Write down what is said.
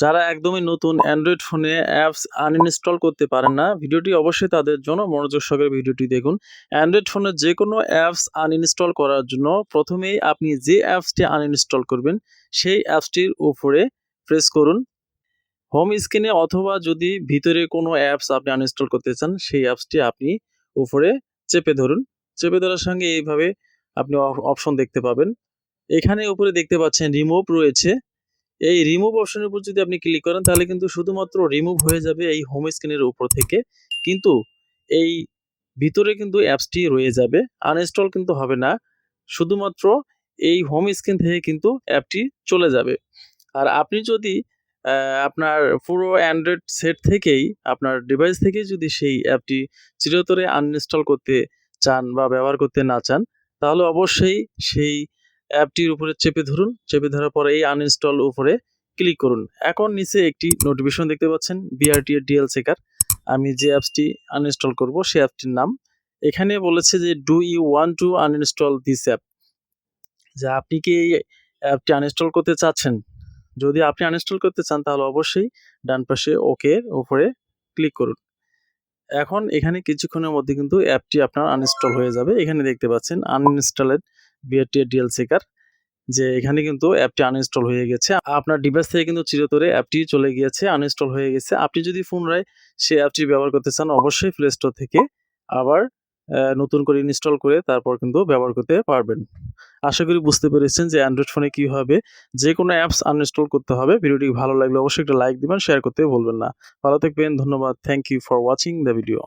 যারা একদমই নতুন অ্যান্ড্রয়েড ফোনে অ্যাপস আনইনস্টল করতে পারেন না, ভিডিওটি অবশ্যই তাদের জন্য মনোযোগ সহকারে ভিডিওটি দেখুন। অ্যান্ড্রয়েড ফোনে যে কোনো অ্যাপস আনইনস্টল করার জন্য প্রথমেই আপনি যে অ্যাপসটি আনইনস্টল করবেন, সেই অ্যাপসটির উপরে প্রেস করুন। হোম স্ক্রিনে অথবা যদি ভিতরে কোনো অ্যাপস আপনি আনইনস্টল করতে চান, সেই অ্যাপসটি আপনি উপরে চেপে ধরুন। চেপে ধরার সঙ্গে এইভাবে আপনি অপশন দেখতে পাবেন। এখানে উপরে দেখতে পাচ্ছেন রিমুভ রয়েছে। এই রিমুভ অপশনের উপর যদি আপনি ক্লিক করেন, তাহলে কিন্তু শুধুমাত্র রিমুভ হয়ে যাবে এই হোম স্ক্রিনের উপর থেকে। কিন্তু এই ভিতরে কিন্তু অ্যাপসটি রয়ে যাবে। আনইনস্টল কিন্তু হবে না। শুধুমাত্র এই হোম স্ক্রিন থেকে কিন্তু অ্যাপটি চলে যাবে। আর আপনি যদি আপনার পুরো অ্যান্ড্রয়েড সেট থেকেই, আপনার ডিভাইস থেকে যদি সেই অ্যাপটি চিরতরে আনইনস্টল করতে চান বা ব্যবহার করতে না চান, তাহলে অবশ্যই সেই অ্যাপটির উপরে চেপে ধরুন, চেপে ধরার পরে এই আনইনস্টল উপরে ক্লিক করুন। এখন নিচে একটি নোটিফিকেশন দেখতে পাচ্ছেন বিআরটি এর ডিএল চেকার আমি যে অ্যাপসটি আনইনস্টল করব, সেই অ্যাপটির নাম। এখানে বলেছে যে do you want to uninstall this app যে আপনি কি এই অ্যাপটি আনইনস্টল করতে চাচ্ছেন? যদি আপনি আনইনস্টল করতে চান, তাহলে অবশ্যই ডান পাশে ওকে উপরে ক্লিক করুন। এখন এখানে কিছুক্ষণের মধ্যে কিন্তু অ্যাপটি আপনার আনইনস্টল হয়ে যাবে। এখানে দেখতে পাচ্ছেন আনইনস্টলেড বিআরটি ডিএল চেকার যে এখানে কিন্তু অ্যাপটি আনইনস্টল হয়ে গেছে। আপনার ডিভাইস থেকে কিন্তু চিরতরে অ্যাপটি চলে গিয়েছে আনইনস্টল হয়ে গেছে। আপনি যদি পুনরায় সেই অ্যাপটি ব্যবহার করতে চান, অবশ্যই প্লে স্টোর থেকে আবার নতুন করে ইনস্টল করে তারপর কিন্তু ব্যবহার করতে পারবেন। আশা করি বুঝতে পেরেছেন যে অ্যান্ড্রয়েড ফোনে কীভাবে যে কোনো অ্যাপস আনইনস্টল করতে হবে। ভিডিওটি ভালো লাগলে অবশ্যই একটা লাইক দিবেন শেয়ার করতে ভুলবেন না। ভালো থাকবেন, ধন্যবাদ। Thank you for watching the video